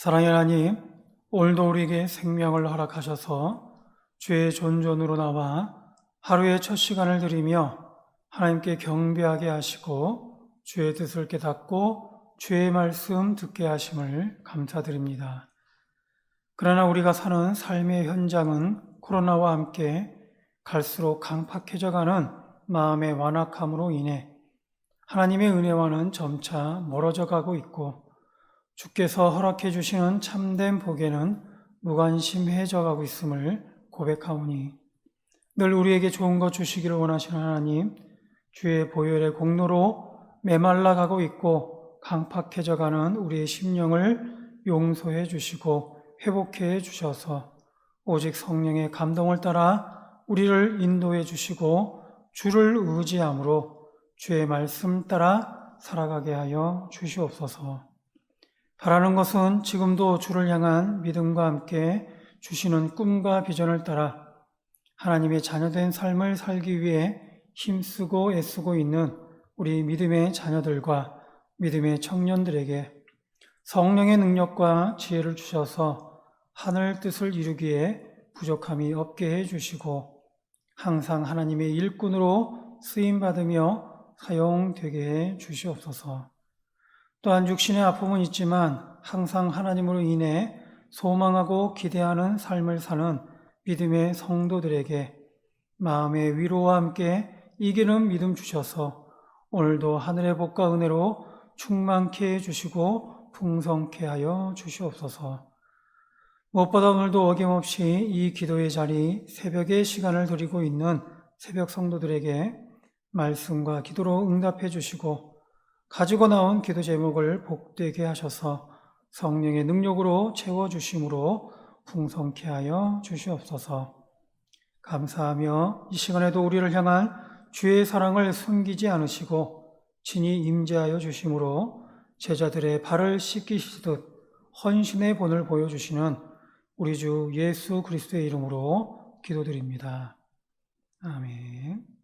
사랑의 하나님, 오늘도 우리에게 생명을 허락하셔서 주의 존존으로 나와 하루의 첫 시간을 드리며 하나님께 경배하게 하시고 주의 뜻을 깨닫고 주의 말씀 듣게 하심을 감사드립니다. 그러나 우리가 사는 삶의 현장은 코로나와 함께 갈수록 강팍해져 가는 마음의 완악함으로 인해 하나님의 은혜와는 점차 멀어져 가고 있고 주께서 허락해 주시는 참된 복에는 무관심해져 가고 있음을 고백하오니 늘 우리에게 좋은 것 주시기를 원하시는 하나님 주의 보혈의 공로로 메말라 가고 있고 강팍해져 가는 우리의 심령을 용서해 주시고 회복해 주셔서 오직 성령의 감동을 따라 우리를 인도해 주시고 주를 의지함으로 주의 말씀 따라 살아가게 하여 주시옵소서. 바라는 것은 지금도 주를 향한 믿음과 함께 주시는 꿈과 비전을 따라 하나님의 자녀된 삶을 살기 위해 힘쓰고 애쓰고 있는 우리 믿음의 자녀들과 믿음의 청년들에게 성령의 능력과 지혜를 주셔서 하늘 뜻을 이루기에 부족함이 없게 해 주시고 항상 하나님의 일꾼으로 쓰임 받으며 사용되게 해 주시옵소서. 또한 육신의 아픔은 있지만 항상 하나님으로 인해 소망하고 기대하는 삶을 사는 믿음의 성도들에게 마음의 위로와 함께 이기는 믿음 주셔서 오늘도 하늘의 복과 은혜로 충만케 해주시고 풍성케 하여 주시옵소서. 무엇보다 오늘도 어김없이 이 기도의 자리 새벽의 시간을 드리고 있는 새벽 성도들에게 말씀과 기도로 응답해 주시고 가지고 나온 기도 제목을 복되게 하셔서 성령의 능력으로 채워주심으로 풍성케 하여 주시옵소서. 감사하며 이 시간에도 우리를 향한 주의 사랑을 숨기지 않으시고 친히 임재하여 주심으로 제자들의 발을 씻기시듯 헌신의 본을 보여주시는 우리 주 예수 그리스도의 이름으로 기도드립니다. 아멘.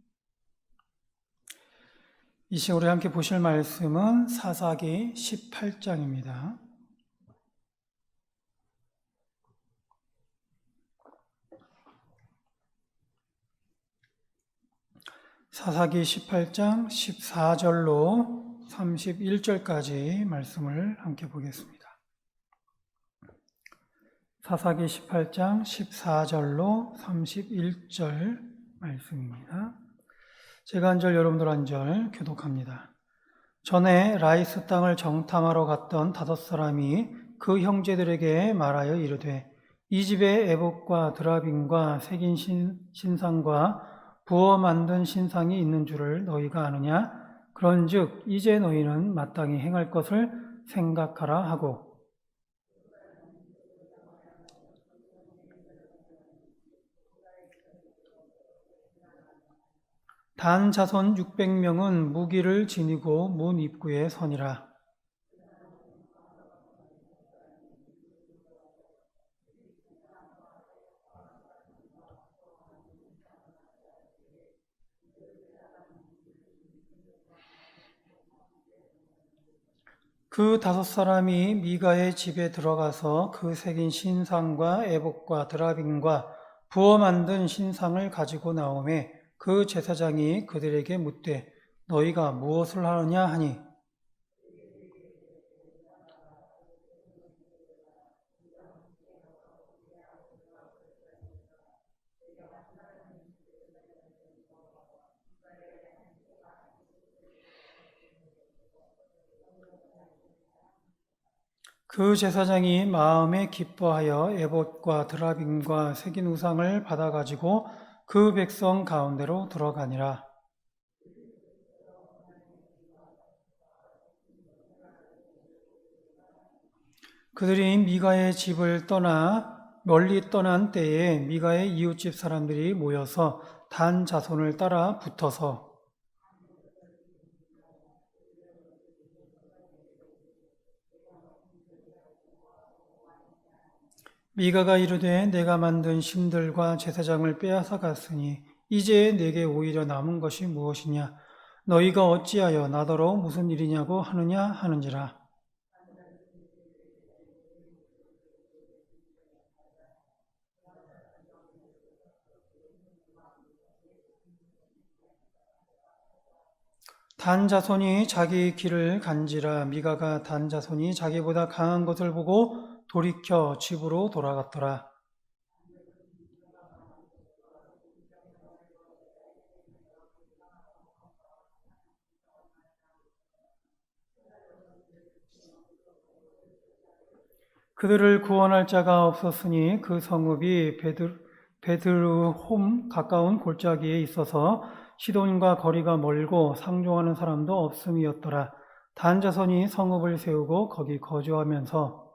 이 시간 우리 함께 보실 말씀은 사사기 18장입니다. 사사기 18장 14절로 31절까지 말씀을 함께 보겠습니다. 사사기 18장 14절로 31절 말씀입니다. 제가 한 절, 여러분들 한 절 교독합니다. 전에 라이스 땅을 정탐하러 갔던 다섯 사람이 그 형제들에게 말하여 이르되 이 집에 에봇과 드라빔과 새긴 신, 신상과 부어 만든 신상이 있는 줄을 너희가 아느냐? 그런즉 이제 너희는 마땅히 행할 것을 생각하라 하고 단 자손 600명은 무기를 지니고 문 입구에 서니라. 그 다섯 사람이 미가의 집에 들어가서 그 새긴 신상과 애복과 드라빔과 부어 만든 신상을 가지고 나오매 그 제사장이 그들에게 묻되 너희가 무엇을 하느냐? 하니. 그 제사장이 마음에 기뻐하여 에봇과 드라빔과 새긴 우상을 받아 가지고 그 백성 가운데로 들어가니라. 그들이 미가의 집을 떠나 멀리 떠난 때에 미가의 이웃집 사람들이 모여서 단 자손을 따라 붙어서 미가가 이르되 내가 만든 신들과 제사장을 빼앗아 갔으니 이제 내게 오히려 남은 것이 무엇이냐? 너희가 어찌하여 나더러 무슨 일이냐고 하느냐 하는지라. 단 자손이 자기 길을 간지라 미가가 단 자손이 자기보다 강한 것을 보고 돌이켜 집으로 돌아갔더라. 그들을 구원할 자가 없었으니 그 성읍이 베드, 베드르홈 가까운 골짜기에 있어서 시돈과 거리가 멀고 상종하는 사람도 없음이었더라. 단 자손이 성읍을 세우고 거기 거주하면서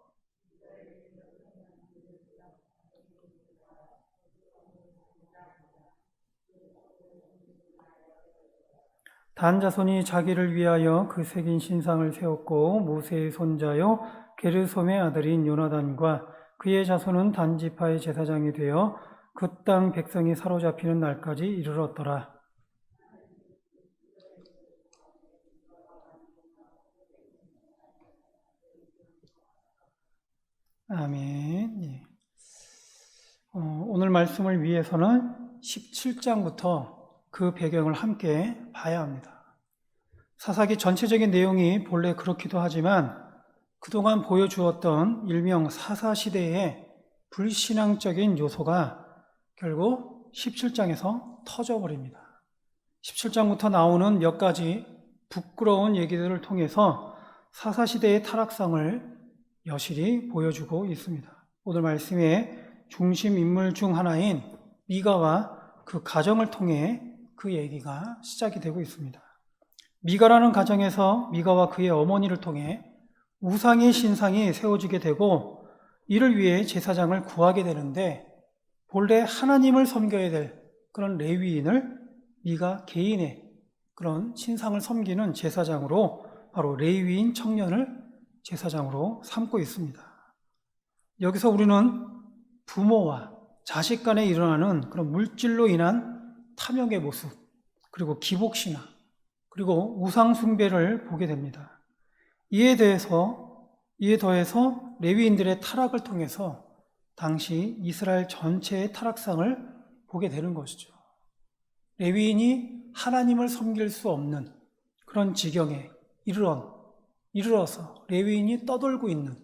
단 자손이 자기를 위하여 그 새긴 신상을 세웠고 모세의 손자요 게르솜의 아들인 요나단과 그의 자손은 단 지파의 제사장이 되어 그 땅 백성이 사로잡히는 날까지 이르렀더라. 아멘. 예. 어, 오늘 말씀을 위해서는 17장부터 그 배경을 함께 봐야 합니다. 사사기 전체적인 내용이 본래 그렇기도 하지만 그동안 보여주었던 일명 사사 시대의 불신앙적인 요소가 결국 17장에서 터져버립니다. 17장부터 나오는 몇 가지 부끄러운 얘기들을 통해서 사사 시대의 타락상을 여실히 보여주고 있습니다. 오늘 말씀의 중심 인물 중 하나인 미가와 그 가정을 통해 그 얘기가 시작이 되고 있습니다. 미가라는 가정에서 미가와 그의 어머니를 통해 우상의 신상이 세워지게 되고 이를 위해 제사장을 구하게 되는데 본래 하나님을 섬겨야 될 그런 레위인을 미가 개인의 그런 신상을 섬기는 제사장으로 바로 레위인 청년을 제사장으로 삼고 있습니다. 여기서 우리는 부모와 자식 간에 일어나는 그런 물질로 인한 탐욕의 모습, 그리고 기복신앙, 그리고 우상숭배를 보게 됩니다. 이에 대해서, 이에 더해서 레위인들의 타락을 통해서 당시 이스라엘 전체의 타락상을 보게 되는 것이죠. 레위인이 하나님을 섬길 수 없는 그런 지경에 이르러, 이르러서 레위인이 떠돌고 있는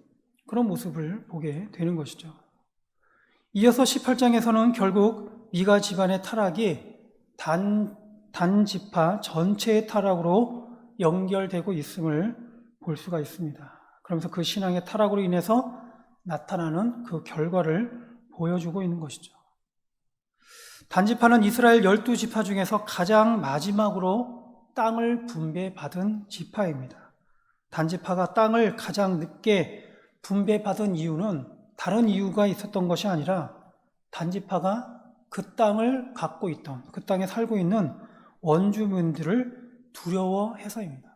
그런 모습을 보게 되는 것이죠. 이어서 18장에서는 결국 미가 집안의 타락이 단, 단지파 전체의 타락으로 연결되고 있음을 볼 수가 있습니다. 그러면서 그 신앙의 타락으로 인해서 나타나는 그 결과를 보여주고 있는 것이죠. 단지파는 이스라엘 열두 지파 중에서 가장 마지막으로 땅을 분배받은 지파입니다. 단지파가 땅을 가장 늦게 분배받은 이유는 다른 이유가 있었던 것이 아니라 단지파가 그 땅을 갖고 있던, 그 땅에 살고 있는 원주민들을 두려워해서입니다.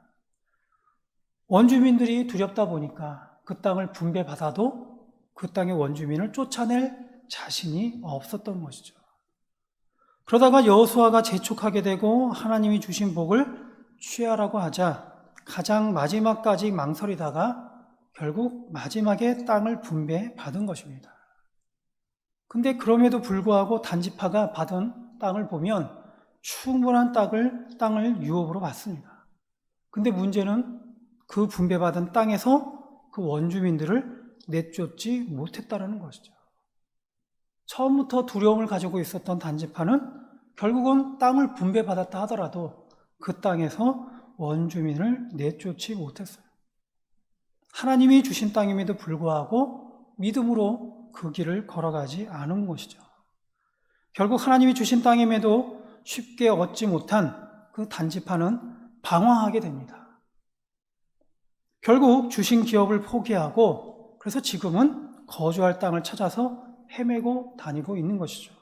원주민들이 두렵다 보니까 그 땅을 분배받아도 그 땅의 원주민을 쫓아낼 자신이 없었던 것이죠. 그러다가 여호수아가 재촉하게 되고 하나님이 주신 복을 취하라고 하자 가장 마지막까지 망설이다가 결국 마지막에 땅을 분배받은 것입니다. 근데 그럼에도 불구하고 단지파가 받은 땅을 보면 충분한 땅을, 땅을 유업으로 받습니다. 근데 문제는 그 분배받은 땅에서 그 원주민들을 내쫓지 못했다라는 것이죠. 처음부터 두려움을 가지고 있었던 단지파는 결국은 땅을 분배받았다 하더라도 그 땅에서 원주민을 내쫓지 못했어요. 하나님이 주신 땅임에도 불구하고 믿음으로 그 길을 걸어가지 않은 것이죠. 결국 하나님이 주신 땅임에도 쉽게 얻지 못한 그 단지파는 방황하게 됩니다. 결국 주신 기업을 포기하고 그래서 지금은 거주할 땅을 찾아서 헤매고 다니고 있는 것이죠.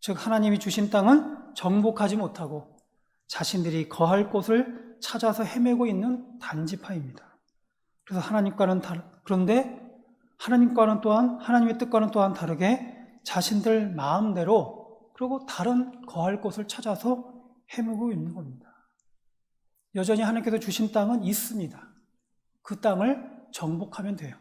즉, 하나님이 주신 땅은 정복하지 못하고 자신들이 거할 곳을 찾아서 헤매고 있는 단지파입니다. 그래서 하나님과는 다르, 그런데 하나님과는 또한, 하나님의 뜻과는 또한 다르게 자신들 마음대로 그리고 다른 거할 곳을 찾아서 헤매고 있는 겁니다. 여전히 하나님께서 주신 땅은 있습니다. 그 땅을 정복하면 돼요.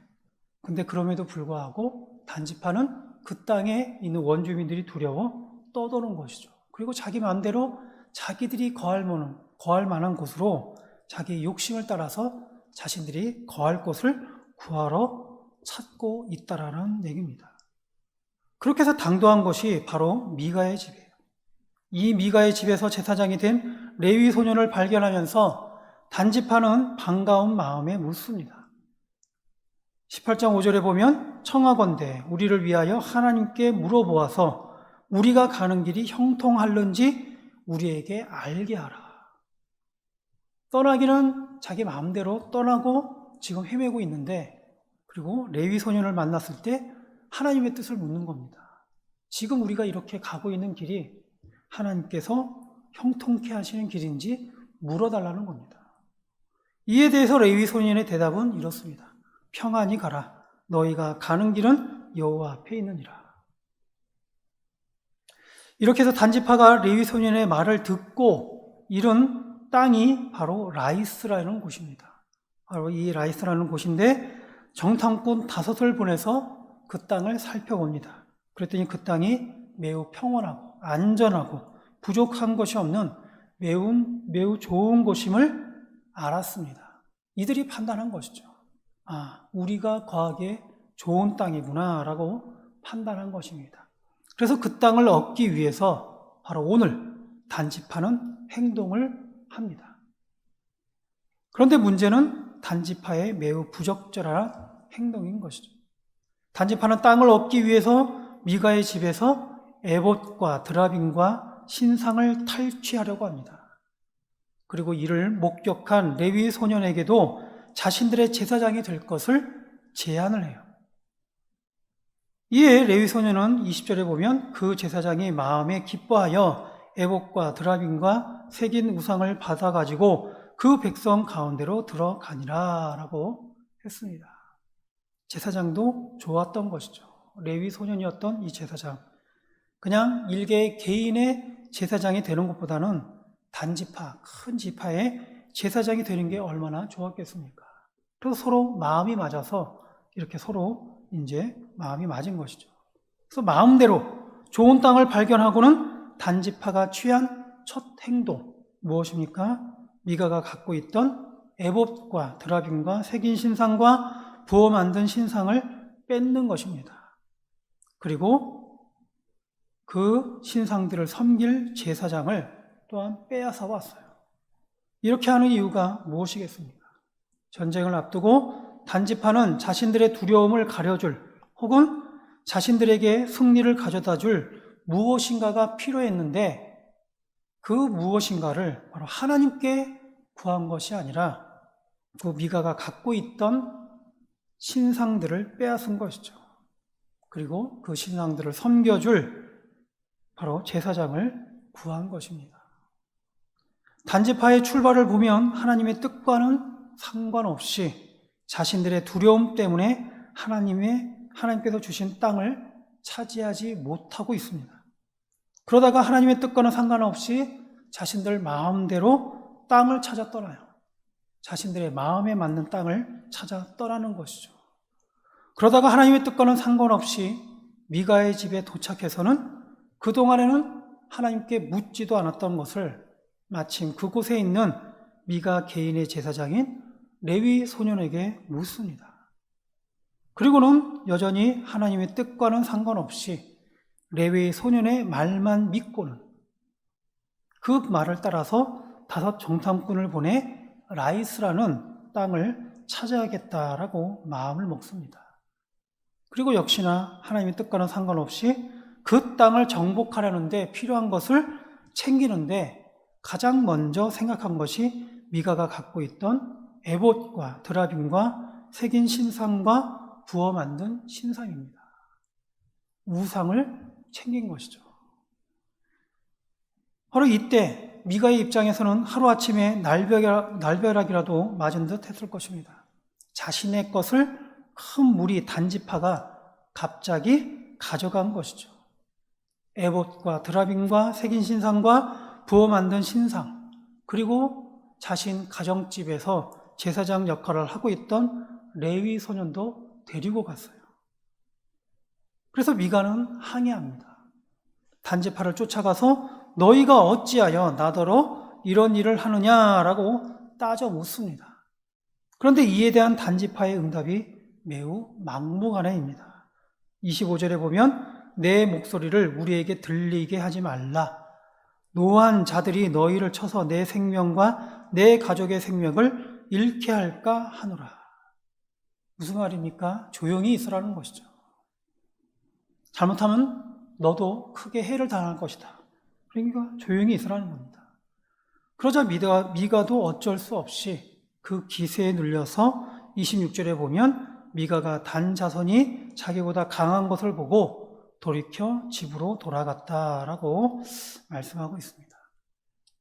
근데 그럼에도 불구하고 단지파는 그 땅에 있는 원주민들이 두려워 떠도는 것이죠. 그리고 자기 마음대로 자기들이 거할 만한, 거할 만한 곳으로 자기 욕심을 따라서 자신들이 거할 곳을 구하러 찾고 있다라는 얘기입니다. 그렇게 해서 당도한 것이 바로 미가의 집이에요. 이 미가의 집에서 제사장이 된 레위 소년을 발견하면서 단지파는 반가운 마음에 묻습니다. 18장 5절에 보면 청하건대 우리를 위하여 하나님께 물어보아서 우리가 가는 길이 형통할는지 우리에게 알게 하라. 떠나기는 자기 마음대로 떠나고 지금 헤매고 있는데 그리고 레위 소년을 만났을 때 하나님의 뜻을 묻는 겁니다. 지금 우리가 이렇게 가고 있는 길이 하나님께서 형통케 하시는 길인지 물어달라는 겁니다. 이에 대해서 레위 소년의 대답은 이렇습니다. 평안히 가라. 너희가 가는 길은 여호와 앞에 있느니라. 이렇게 해서 단지파가 레위 소년의 말을 듣고 이른 땅이 바로 라이스라는 곳입니다. 바로 이 라이스라는 곳인데 정탐꾼 다섯을 보내서 그 땅을 살펴봅니다. 그랬더니 그 땅이 매우 평온하고 안전하고 부족한 것이 없는 매우 매우 좋은 곳임을 알았습니다. 이들이 판단한 것이죠. 아, 우리가 거하기에 좋은 땅이구나라고 판단한 것입니다. 그래서 그 땅을 얻기 위해서 바로 오늘 단지파는 행동을 합니다. 그런데 문제는 단지파의 매우 부적절한 행동인 것이죠. 단지파는 땅을 얻기 위해서 미가의 집에서 에봇과 드라빈과 신상을 탈취하려고 합니다. 그리고 이를 목격한 레위 소년에게도 자신들의 제사장이 될 것을 제안을 해요. 이에 레위 소년은 20절에 보면 그 제사장이 마음에 기뻐하여 에봇과 드라빈과 새긴 우상을 받아 가지고 그 백성 가운데로 들어가니라 라고 했습니다. 제사장도 좋았던 것이죠. 레위 소년이었던 이 제사장. 그냥 일개 개인의 제사장이 되는 것보다는 단지파, 큰 지파의 제사장이 되는 게 얼마나 좋았겠습니까? 그래서 서로 마음이 맞아서 이렇게 서로 이제 마음이 맞은 것이죠. 그래서 마음대로 좋은 땅을 발견하고는 단지파가 취한 첫 행동 무엇입니까? 미가가 갖고 있던 에봇과 드라빔과 색인 신상과 부어 만든 신상을 뺏는 것입니다. 그리고 그 신상들을 섬길 제사장을 또한 빼앗아 왔어요. 이렇게 하는 이유가 무엇이겠습니까? 전쟁을 앞두고 단지파는 자신들의 두려움을 가려줄 혹은 자신들에게 승리를 가져다 줄 무엇인가가 필요했는데 그 무엇인가를 바로 하나님께 구한 것이 아니라 그 미가가 갖고 있던 신상들을 빼앗은 것이죠. 그리고 그 신상들을 섬겨줄 바로 제사장을 구한 것입니다. 단지파의 출발을 보면 하나님의 뜻과는 상관없이 자신들의 두려움 때문에 하나님의 하나님께서 주신 땅을 차지하지 못하고 있습니다. 그러다가 하나님의 뜻과는 상관없이 자신들 마음대로 땅을 찾아 떠나요. 자신들의 마음에 맞는 땅을 찾아 떠나는 것이죠. 그러다가 하나님의 뜻과는 상관없이 미가의 집에 도착해서는 그동안에는 하나님께 묻지도 않았던 것을 마침 그곳에 있는 미가 개인의 제사장인 레위 소년에게 묻습니다. 그리고는 여전히 하나님의 뜻과는 상관없이 레위 소년의 말만 믿고는 그 말을 따라서 다섯 정탐꾼을 보내 라이스라는 땅을 찾아야겠다라고 마음을 먹습니다. 그리고 역시나 하나님의 뜻과는 상관없이 그 땅을 정복하려는데 필요한 것을 챙기는데 가장 먼저 생각한 것이 미가가 갖고 있던 에봇과 드라빔과 색인 신상과 부어 만든 신상입니다. 우상을 챙긴 것이죠. 바로 이때 미가의 입장에서는 하루아침에 날벼락이라도 맞은 듯 했을 것입니다. 자신의 것을 큰 무리 단지파가 갑자기 가져간 것이죠. 에봇과 드라빔과 색인 신상과 부어 만든 신상, 그리고 자신 가정집에서 제사장 역할을 하고 있던 레위 소년도 데리고 갔어요. 그래서 미가는 항의합니다. 단지파를 쫓아가서 너희가 어찌하여 나더러 이런 일을 하느냐라고 따져 묻습니다. 그런데 이에 대한 단지파의 응답이 매우 막무가내입니다. 25절에 보면 내 목소리를 우리에게 들리게 하지 말라. 노한 자들이 너희를 쳐서 내 생명과 내 가족의 생명을 잃게 할까 하노라. 무슨 말입니까? 조용히 있으라는 것이죠. 잘못하면 너도 크게 해를 당할 것이다. 그러니까 조용히 있으라는 겁니다. 그러자 미가, 미가도 어쩔 수 없이 그 기세에 눌려서 26절에 보면 미가가 단 자손이 자기보다 강한 것을 보고 돌이켜 집으로 돌아갔다라고 말씀하고 있습니다.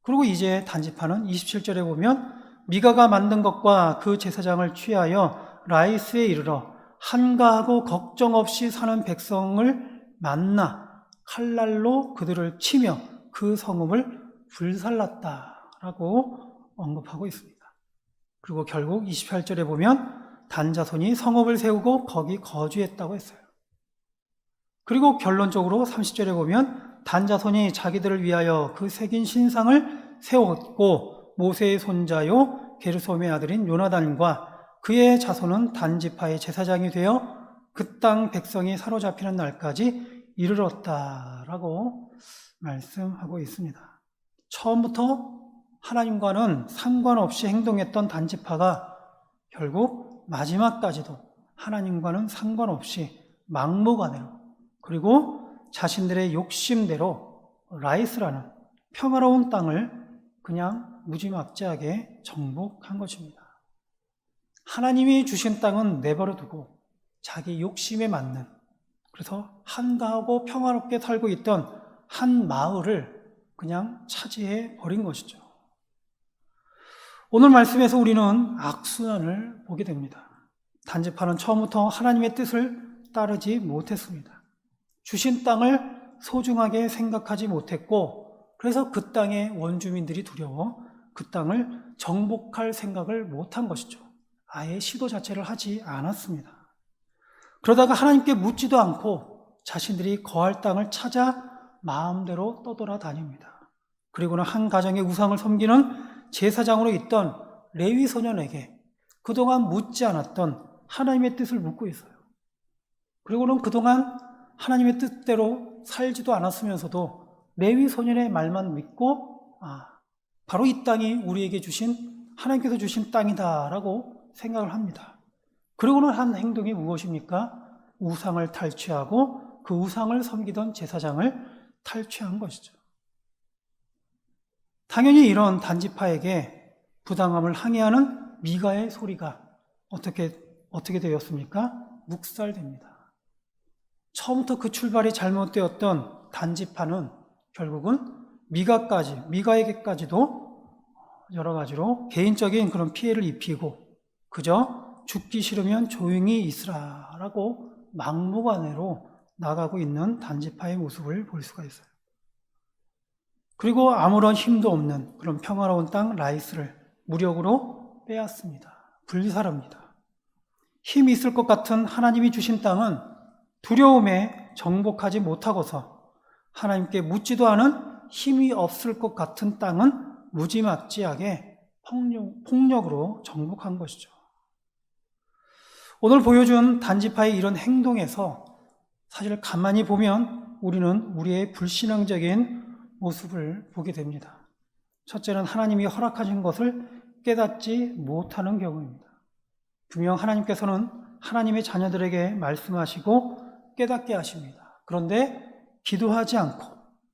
그리고 이제 단지파는 27절에 보면 미가가 만든 것과 그 제사장을 취하여 라이스에 이르러 한가하고 걱정 없이 사는 백성을 만나 칼날로 그들을 치며 그 성읍을 불살랐다라고 언급하고 있습니다. 그리고 결국 28절에 보면 단자손이 성읍을 세우고 거기 거주했다고 했어요. 그리고 결론적으로 30절에 보면 단자손이 자기들을 위하여 그 새긴 신상을 세웠고 모세의 손자요 게르솜의 아들인 요나단과 그의 자손은 단지파의 제사장이 되어 그 땅 백성이 사로잡히는 날까지 이르렀다라고 말씀하고 있습니다. 처음부터 하나님과는 상관없이 행동했던 단지파가 결국 마지막까지도 하나님과는 상관없이 막무가내로 그리고 자신들의 욕심대로 라이스라는 평화로운 땅을 그냥 무지막지하게 정복한 것입니다. 하나님이 주신 땅은 내버려 두고 자기 욕심에 맞는 그래서 한가하고 평화롭게 살고 있던 한 마을을 그냥 차지해 버린 것이죠. 오늘 말씀에서 우리는 악순환을 보게 됩니다. 단지파는 처음부터 하나님의 뜻을 따르지 못했습니다. 주신 땅을 소중하게 생각하지 못했고, 그래서 그 땅의 원주민들이 두려워 그 땅을 정복할 생각을 못한 것이죠. 아예 시도 자체를 하지 않았습니다. 그러다가 하나님께 묻지도 않고 자신들이 거할 땅을 찾아 마음대로 떠돌아 다닙니다. 그리고는 한 가정의 우상을 섬기는 제사장으로 있던 레위 소년에게 그동안 묻지 않았던 하나님의 뜻을 묻고 있어요. 그리고는 그동안 하나님의 뜻대로 살지도 않았으면서도 레위 소년의 말만 믿고 아, 바로 이 땅이 우리에게 주신 하나님께서 주신 땅이다라고 생각을 합니다. 그리고는 한 행동이 무엇입니까? 우상을 탈취하고 그 우상을 섬기던 제사장을 탈취한 것이죠. 당연히 이런 단지파에게 부당함을 항의하는 미가의 소리가 어떻게, 어떻게 되었습니까? 묵살됩니다. 처음부터 그 출발이 잘못되었던 단지파는 결국은 미가까지, 미가에게까지도 여러 가지로 개인적인 그런 피해를 입히고 그저 죽기 싫으면 조용히 있으라라고 막무가내로 나가고 있는 단지파의 모습을 볼 수가 있어요. 그리고 아무런 힘도 없는 그런 평화로운 땅 라이스를 무력으로 빼앗습니다. 불살합니다. 힘이 있을 것 같은 하나님이 주신 땅은 두려움에 정복하지 못하고서 하나님께 묻지도 않은 힘이 없을 것 같은 땅은 무지막지하게 폭력, 폭력으로 정복한 것이죠. 오늘 보여준 단지파의 이런 행동에서 사실 가만히 보면 우리는 우리의 불신앙적인 모습을 보게 됩니다. 첫째는 하나님이 허락하신 것을 깨닫지 못하는 경우입니다. 분명 하나님께서는 하나님의 자녀들에게 말씀하시고 깨닫게 하십니다. 그런데 기도하지 않고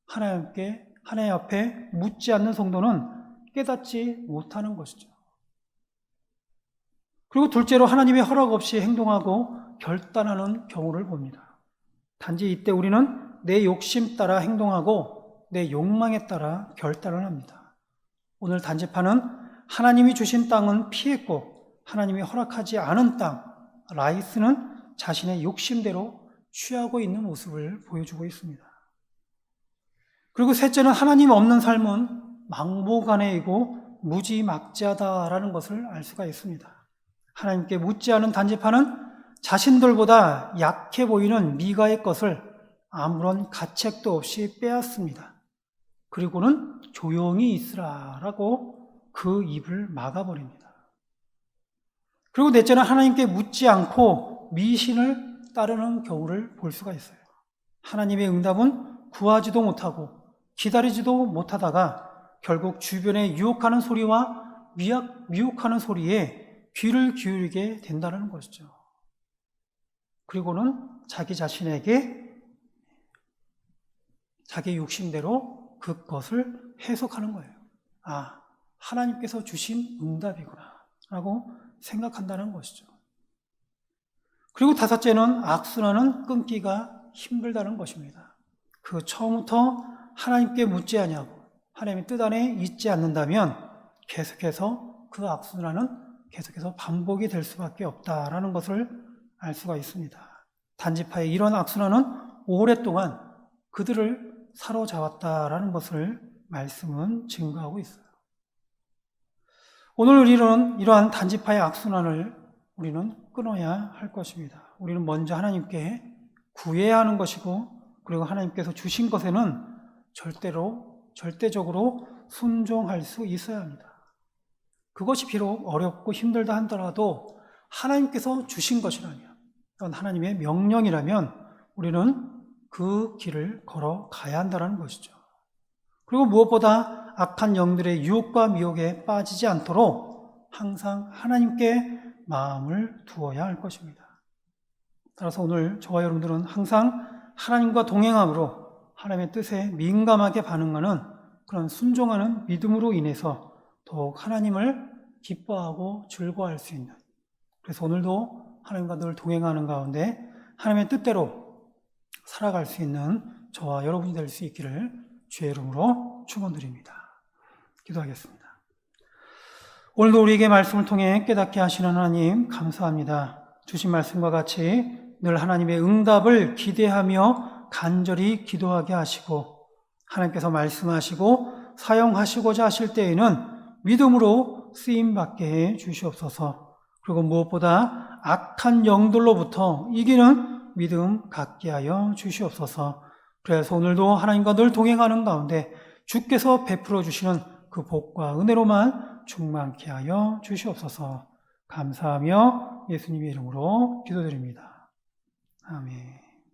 하나님께 하나님 앞에 묻지 않는 성도는 깨닫지 못하는 것이죠. 그리고 둘째로 하나님의 허락 없이 행동하고 결단하는 경우를 봅니다. 단지 이때 우리는 내 욕심 따라 행동하고 내 욕망에 따라 결단을 합니다. 오늘 단지파는 하나님이 주신 땅은 피했고 하나님이 허락하지 않은 땅, 라이스는 자신의 욕심대로 취하고 있는 모습을 보여주고 있습니다. 그리고 셋째는 하나님 없는 삶은 막무가내이고 무지막지하다라는 것을 알 수가 있습니다. 하나님께 묻지 않은 단지파는 자신들보다 약해 보이는 미가의 것을 아무런 가책도 없이 빼앗습니다. 그리고는 조용히 있으라라고 그 입을 막아버립니다. 그리고 넷째는 하나님께 묻지 않고 미신을 따르는 경우를 볼 수가 있어요. 하나님의 응답은 구하지도 못하고 기다리지도 못하다가 결국 주변에 유혹하는 소리와 미약, 미혹하는 소리에 귀를 기울이게 된다는 것이죠. 그리고는 자기 자신에게 자기 욕심대로 그것을 해석하는 거예요. 아, 하나님께서 주신 응답이구나. 라고 생각한다는 것이죠. 그리고 다섯째는 악순환은 끊기가 힘들다는 것입니다. 그 처음부터 하나님께 묻지 아니하고 하나님의 뜻 안에 있지 않는다면 계속해서 그 악순환은 계속해서 반복이 될 수밖에 없다라는 것을 알 수가 있습니다. 단지파의 이런 악순환은 오랫동안 그들을 사로잡았다라는 것을 말씀은 증거하고 있어요. 오늘 우리는 이러한 단지파의 악순환을 우리는 끊어야 할 것입니다. 우리는 먼저 하나님께 구해야 하는 것이고, 그리고 하나님께서 주신 것에는 절대로, 절대적으로 순종할 수 있어야 합니다. 그것이 비록 어렵고 힘들다 하더라도 하나님께서 주신 것이라면, 하나님의 명령이라면 우리는 그 길을 걸어 가야 한다는 것이죠. 그리고 무엇보다 악한 영들의 유혹과 미혹에 빠지지 않도록 항상 하나님께 마음을 두어야 할 것입니다. 따라서 오늘 저와 여러분들은 항상 하나님과 동행함으로 하나님의 뜻에 민감하게 반응하는 그런 순종하는 믿음으로 인해서 더욱 하나님을 기뻐하고 즐거워할 수 있는 그래서 오늘도 하나님과 늘 동행하는 가운데 하나님의 뜻대로 살아갈 수 있는 저와 여러분이 될 수 있기를 주의 이름으로 축원드립니다. 기도하겠습니다. 오늘도 우리에게 말씀을 통해 깨닫게 하시는 하나님 감사합니다. 주신 말씀과 같이 늘 하나님의 응답을 기대하며 간절히 기도하게 하시고 하나님께서 말씀하시고 사용하시고자 하실 때에는 믿음으로 쓰임 받게 해 주시옵소서. 그리고 무엇보다 악한 영들로부터 이기는 믿음 갖게 하여 주시옵소서. 그래서 오늘도 하나님과 늘 동행하는 가운데 주께서 베풀어 주시는 그 복과 은혜로만 충만케 하여 주시옵소서. 감사하며 예수님의 이름으로 기도드립니다. 아멘.